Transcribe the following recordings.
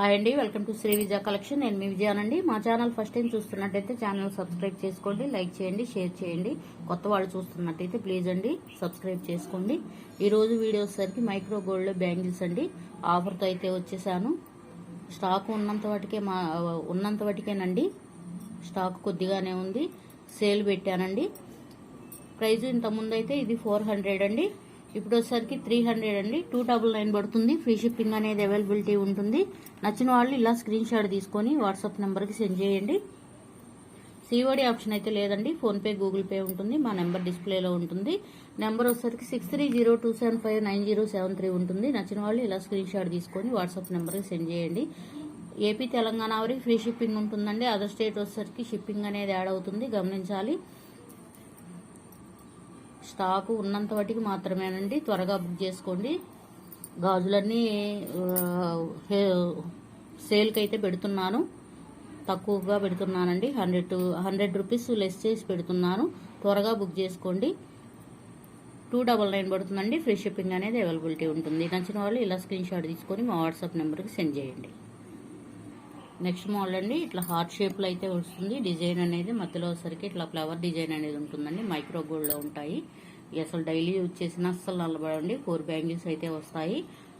Hi అండి welcome to Shri Vijaya collection. నేను మీ విజయానండి మా ఛానల్ ఫస్ట్ టైం చూస్తున్నట్టయితే ఛానల్ సబ్స్క్రైబ్ చేసుకోండి లైక్ చేయండి షేర్ చేయండి. కొత్త వాళ్ళు చూస్తున్నట్టయితే ప్లీజ్ అండి సబ్స్క్రైబ్ చేసుకోండి. ఈరోజు వీడియో వచ్చేసరికి మైక్రో గోల్డ్ బ్యాంగిల్స్ అండి. ఆఫర్తో అయితే వచ్చేసాను. స్టాక్ ఉన్నంత వాటికే మా ఉన్నంత వాటికేనండి. స్టాక్ కొద్దిగానే ఉంది. సేల్ పెట్టానండి. ప్రైస్ ఇంత ముందు అయితే ఇది ఫోర్ హండ్రెడ్ అండి. ఇప్పుడు వచ్చేసరికి త్రీ హండ్రెడ్ అండి. టూ డబుల్ నైన్ పడుతుంది. ఫ్రీ షిప్పింగ్ అనేది అవైలబిలిటీ ఉంటుంది. నచ్చిన వాళ్ళు ఇలా స్క్రీన్ షాట్ తీసుకొని వాట్సాప్ నెంబర్కి సెండ్ చేయండి. సిఓడి ఆప్షన్ అయితే లేదండి. ఫోన్పే గూగుల్ పే ఉంటుంది. మా నెంబర్ డిస్ప్లేలో ఉంటుంది. నెంబర్ వచ్చేసరికి six three zero two seven five nine zero seven three ఉంటుంది. నచ్చిన వాళ్ళు ఇలా స్క్రీన్ షాట్ తీసుకొని వాట్సాప్ నెంబర్కి సెండ్ చేయండి. ఏపీ తెలంగాణ వరకు ఫ్రీ షిప్పింగ్ ఉంటుందండి. అదర్ స్టేట్ వచ్చేసరికి షిప్పింగ్ అనేది యాడ్ అవుతుంది. గమనించాలి. స్టాకు ఉన్నంత వాటికి మాత్రమేనండి. త్వరగా బుక్ చేసుకోండి. గాజులన్నీ సేల్కి అయితే పెడుతున్నాను. తక్కువగా పెడుతున్నానండి. Hundred to hundred rupees less చేసి పెడుతున్నాను. త్వరగా బుక్ చేసుకోండి. టూ డబల్ నైన్ పడుతుందండి. ఫ్రీ షిప్పింగ్ అనేది అవైలబిలిటీ ఉంటుంది. నచ్చిన వాళ్ళు ఇలా స్క్రీన్ షాట్ తీసుకొని మా వాట్సాప్ నెంబర్కి సెండ్ చేయండి. నెక్స్ట్ మోడల్ అండి. ఇట్లా హార్ట్ షేప్లో అయితే వస్తుంది. డిజైన్ అనేది మధ్యలో వచ్చరికి ఇట్లా ఫ్లవర్ డిజైన్ అనేది ఉంటుందండి. మైక్రో గోల్డ్లో ఉంటాయి. అసలు డైలీ యూజ్ చేసిన అస్సలు నల్లబడండి. ఫోర్ బ్యాంగిల్స్ అయితే వస్తాయి.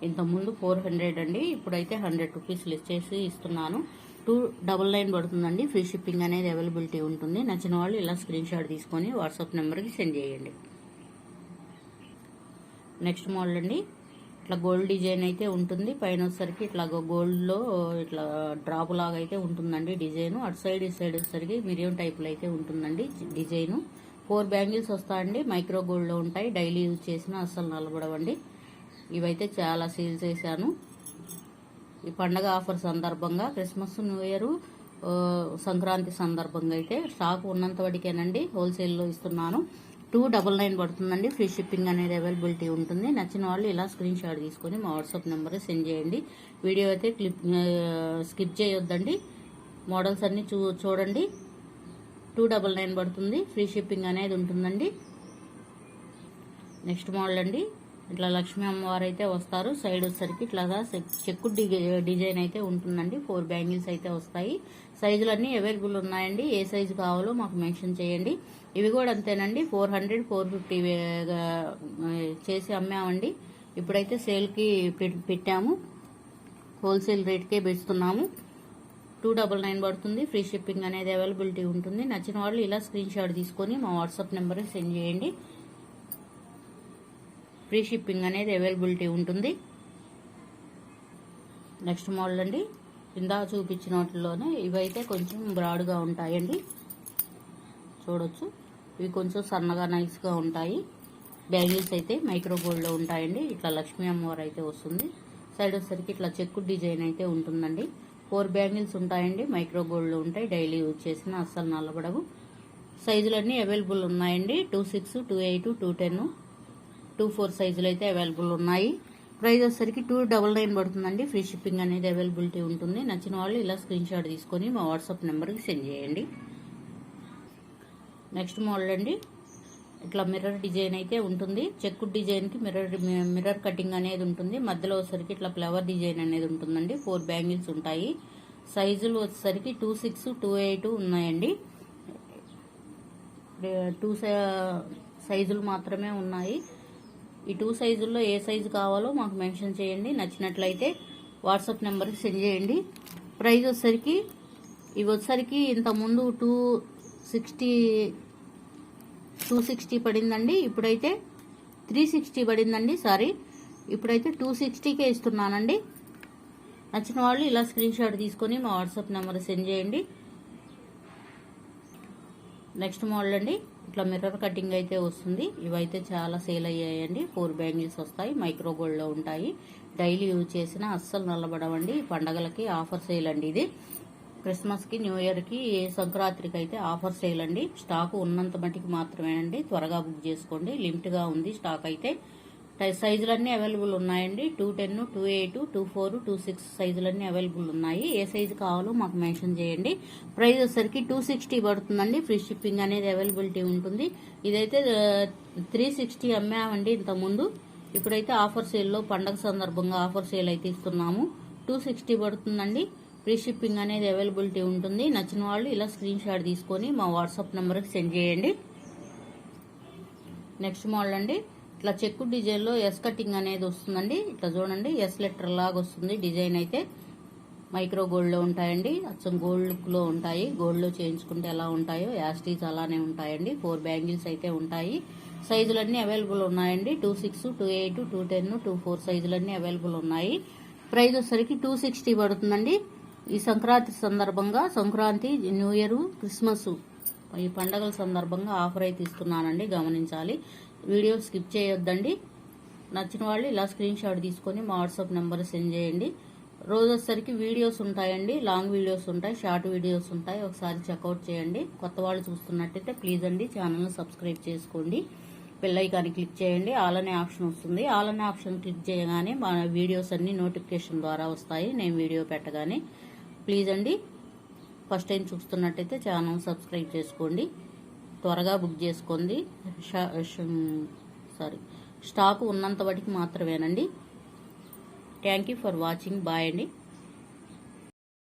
ఇంతకుముందు ఫోర్ హండ్రెడ్ అండి. ఇప్పుడైతే హండ్రెడ్ రూపీస్ లిస్ట్ చేసి ఇస్తున్నాను. టూ డబల్ నైన్ పడుతుందండి. ఫ్రీ షిప్పింగ్ అనేది అవైలబిలిటీ ఉంటుంది. నచ్చిన వాళ్ళు ఇలా స్క్రీన్ షాట్ తీసుకొని వాట్సాప్ నెంబర్కి సెండ్ చేయండి. నెక్స్ట్ మోడల్ అండి. ఇట్లా గోల్డ్ డిజైన్ అయితే ఉంటుంది. పైన వచ్చేసరికి ఇట్లా గోల్డ్లో ఇట్లా డ్రాప్ లాగా అయితే ఉంటుందండి డిజైన్. అటు సైడ్ ఇటు సైడ్ వచ్చేసరికి మిరియం టైప్లో అయితే ఉంటుందండి డిజైన్. ఫోర్ బ్యాంగిల్స్ వస్తాయండి. మైక్రో గోల్డ్లో ఉంటాయి. డైలీ యూజ్ చేసినా అస్సలు నలబడవండి. ఇవైతే చాలా సేల్ చేశాను. ఈ పండగ ఆఫర్ సందర్భంగా క్రిస్మస్ న్యూ ఇయర్ సంక్రాంతి సందర్భంగా అయితే స్టాక్ ఉన్నంత వడికేనండి హోల్సేల్లో ఇస్తున్నాను. టూ డబల్ నైన్ పడుతుందండి. ఫ్రీ షిప్పింగ్ అనేది అవైలబిలిటీ ఉంటుంది. నచ్చిన వాళ్ళు ఇలా స్క్రీన్ షాట్ తీసుకొని మా వాట్సాప్ నెంబర్ సెండ్ చేయండి. వీడియో అయితే క్లిప్ స్కిప్ చేయొద్దండి. మోడల్స్ అన్నీ చూ చూడండి. టూ డబల్ నైన్ పడుతుంది. ఫ్రీ షిప్పింగ్ అనేది ఉంటుందండి. నెక్స్ట్ మోడల్ అండి. ఇట్లా లక్ష్మీ అమ్మవారు అయితే వస్తారు. సైడ్ వచ్చేసరికి ఇట్లాగా చెక్- చెక్కు డిజైన్ అయితే ఉంటుందండి. ఫోర్ బ్యాంగిల్స్ అయితే వస్తాయి. సైజులు అన్నీ అవైలబుల్ ఉన్నాయండి. ఏ సైజు కావాలో మాకు మెన్షన్ చేయండి. ఇవి కూడా అంతేనండి. ఫోర్ హండ్రెడ్ ఫోర్ ఫిఫ్టీ చేసి అమ్మామండి. ఇప్పుడైతే సేల్కి పెట్టాము. హోల్సేల్ రేట్కే పెడుతున్నాము. టూ డబల్ నైన్ పడుతుంది. ఫ్రీ షిప్పింగ్ అనేది అవైలబిలిటీ ఉంటుంది. నచ్చిన వాళ్ళు ఇలా స్క్రీన్ షాట్ తీసుకొని మా వాట్సాప్ నెంబర్కి సెండ్ చేయండి. ఫ్రీ షిప్పింగ్ అనేది అవైలబిలిటీ ఉంటుంది. నెక్స్ట్ మోడల్ అండి. ఇందా చూపించిన వాటిలోనే ఇవైతే కొంచెం బ్రాడ్గా ఉంటాయండి. చూడొచ్చు. ఇవి కొంచెం సన్నగా నైస్గా ఉంటాయి. బ్యాంగిల్స్ అయితే మైక్రో గోల్డ్లో ఉంటాయండి. ఇట్లా లక్ష్మీ అమ్మవారు అయితే వస్తుంది. సైడ్ వచ్చేసరికి ఇట్లా చెక్కు డిజైన్ అయితే ఉంటుందండి. ఫోర్ బ్యాంగిల్స్ ఉంటాయండి. మైక్రో గోల్డ్లో ఉంటాయి. డైలీ యూజ్ చేసిన అస్సలు నల్లబడవు. సైజులన్నీ అవైలబుల్ ఉన్నాయండి. Two six two eight two ten. Two four సైజులు అయితే అవైలబుల్ ఉన్నాయి. ప్రైస్ వచ్చేసరికి టూ డబల్ నైన్ పడుతుందండి. ఫ్రీ షిప్పింగ్ అనేది అవైలబిలిటీ ఉంటుంది. నచ్చిన వాళ్ళు ఇలా స్క్రీన్ షాట్ తీసుకొని మా వాట్సాప్ నెంబర్కి సెండ్ చేయండి. నెక్స్ట్ మోడల్ అండి. ఇట్లా మిర్రర్ డిజైన్ అయితే ఉంటుంది. చెక్కు డిజైన్కి మిర్రర్ మిర్రర్ కటింగ్ అనేది ఉంటుంది. మధ్యలో వచ్చేసరికి ఇట్లా ఫ్లవర్ డిజైన్ అనేది ఉంటుందండి. ఫోర్ బ్యాంగిల్స్ ఉంటాయి. సైజులు వచ్చేసరికి టూ సిక్స్ టూ ఎయిట్ ఉన్నాయండి. టూ సైజులు మాత్రమే ఉన్నాయి. ఈ టూ సైజుల్లో ఏ సైజు కావాలో మాకు మెన్షన్ చేయండి. నచ్చినట్లయితే వాట్సాప్ నెంబర్కి సెండ్ చేయండి. ప్రైజ్ వచ్చేసరికి ఇవి వచ్చేసరికి ఇంతకుముందు టూ సిక్స్టీ టూ సిక్స్టీ పడిందండి. ఇప్పుడైతే త్రీ సిక్స్టీ పడిందండి. సారీ ఇప్పుడైతే టూ సిక్స్టీకే ఇస్తున్నానండి. నచ్చిన వాళ్ళు ఇలా స్క్రీన్ షాట్ తీసుకొని మా వాట్సాప్ నెంబర్ సెండ్ చేయండి. నెక్స్ట్ మోడల్ అండి. ఇట్లా మిర్రర్ కటింగ్ అయితే వస్తుంది. ఇవైతే చాలా సేల్ అయ్యాయండి. ఫోర్ బ్యాంగిల్స్ వస్తాయి. మైక్రో గోల్డ్లో ఉంటాయి. డైలీ యూజ్ చేసిన అస్సలు నల్లబడవండి. పండగలకి ఆఫర్ సేల్ అండి ఇది. క్రిస్మస్కి న్యూ ఇయర్కి సంక్రాంతికి అయితే ఆఫర్ సేల్ అండి. స్టాక్ ఉన్నంత మటుకు మాత్రమేనండి. త్వరగా బుక్ చేసుకోండి. లిమిట్గా ఉంది స్టాక్ అయితే. సైజులన్నీ అవైలబుల్ ఉన్నాయండి. Two ten two eight two four two six సైజులన్నీ available ఉన్నాయి. ఏ సైజు కావాలో మాకు మెన్షన్ చేయండి. ప్రైస్ వచ్చేసరికి టూ సిక్స్టీ పడుతుందండి. ఫ్రీ షిప్పింగ్ అనేది అవైలబిలిటీ ఉంటుంది. ఇదైతే త్రీ సిక్స్టీ అమ్మామండి ఇంతకుముందు. ఇప్పుడైతే ఆఫర్ సేల్లో పండగ సందర్భంగా ఆఫర్ సేల్ అయితే ఇస్తున్నాము. టూ సిక్స్టీ పడుతుందండి. ఫ్రీ షిప్పింగ్ అనేది అవైలబిలిటీ ఉంటుంది. నచ్చిన వాళ్ళు ఇలా స్క్రీన్ షాట్ తీసుకొని మా వాట్సాప్ నెంబర్కి సెండ్ చేయండి. నెక్స్ట్ మోడల్ అండి. ఇట్లా చెక్కు డిజైన్లో ఎస్ కటింగ్ అనేది వస్తుందండి. ఇట్లా చూడండి ఎస్ లెటర్ లాగా వస్తుంది డిజైన్ అయితే. మైక్రో గోల్డ్లో ఉంటాయండి. అచ్చం గోల్డ్ లుక్లో ఉంటాయి. గోల్డ్లో చేయించుకుంటే ఎలా ఉంటాయో యాస్టీస్ అలానే ఉంటాయండి. ఫోర్ బ్యాంగిల్స్ అయితే ఉంటాయి. సైజులన్నీ అవైలబుల్ ఉన్నాయండి. Two six two eight two ten two four సైజులన్నీ available ఉన్నాయి. ప్రైస్ వచ్చేసరికి టూ సిక్స్టీ పడుతుందండి. ఈ సంక్రాంతి సందర్భంగా సంక్రాంతి న్యూ ఇయర్ క్రిస్మస్ ఈ పండగల సందర్భంగా ఆఫర్ అయితే ఇస్తున్నానండి. గమనించాలి. వీడియో స్కిప్ చేయొద్దండి. నచ్చిన వాళ్ళు ఇలా స్క్రీన్ షాట్ తీసుకొని మా వాట్సాప్ నెంబర్ సెండ్ చేయండి. రోజు వచ్చేసరికి వీడియోస్ ఉంటాయండి. లాంగ్ వీడియోస్ ఉంటాయి షార్ట్ వీడియోస్ ఉంటాయి. ఒకసారి చెక్అవుట్ చేయండి. కొత్త వాళ్ళు చూస్తున్నట్టయితే ప్లీజ్ అండి ఛానల్ని సబ్స్క్రైబ్ చేసుకోండి. పిల్లైకాన్ని క్లిక్ చేయండి. ఆల్ అనే ఆప్షన్ వస్తుంది. ఆల్ అనే ఆప్షన్ క్లిక్ చేయగానే మా వీడియోస్ అన్ని నోటిఫికేషన్ ద్వారా వస్తాయి. నేను వీడియో పెట్టగానే ప్లీజ్ అండి. ఫస్ట్ టైం చూస్తున్నట్టయితే ఛానల్ సబ్స్క్రైబ్ చేసుకోండి. త్వరగా బుక్ చేసుకోండి. షా- సారీ. స్టాక్ ఉన్నంత వాటికి మాత్రమేనండి. Thank you for watching. Bye అండి.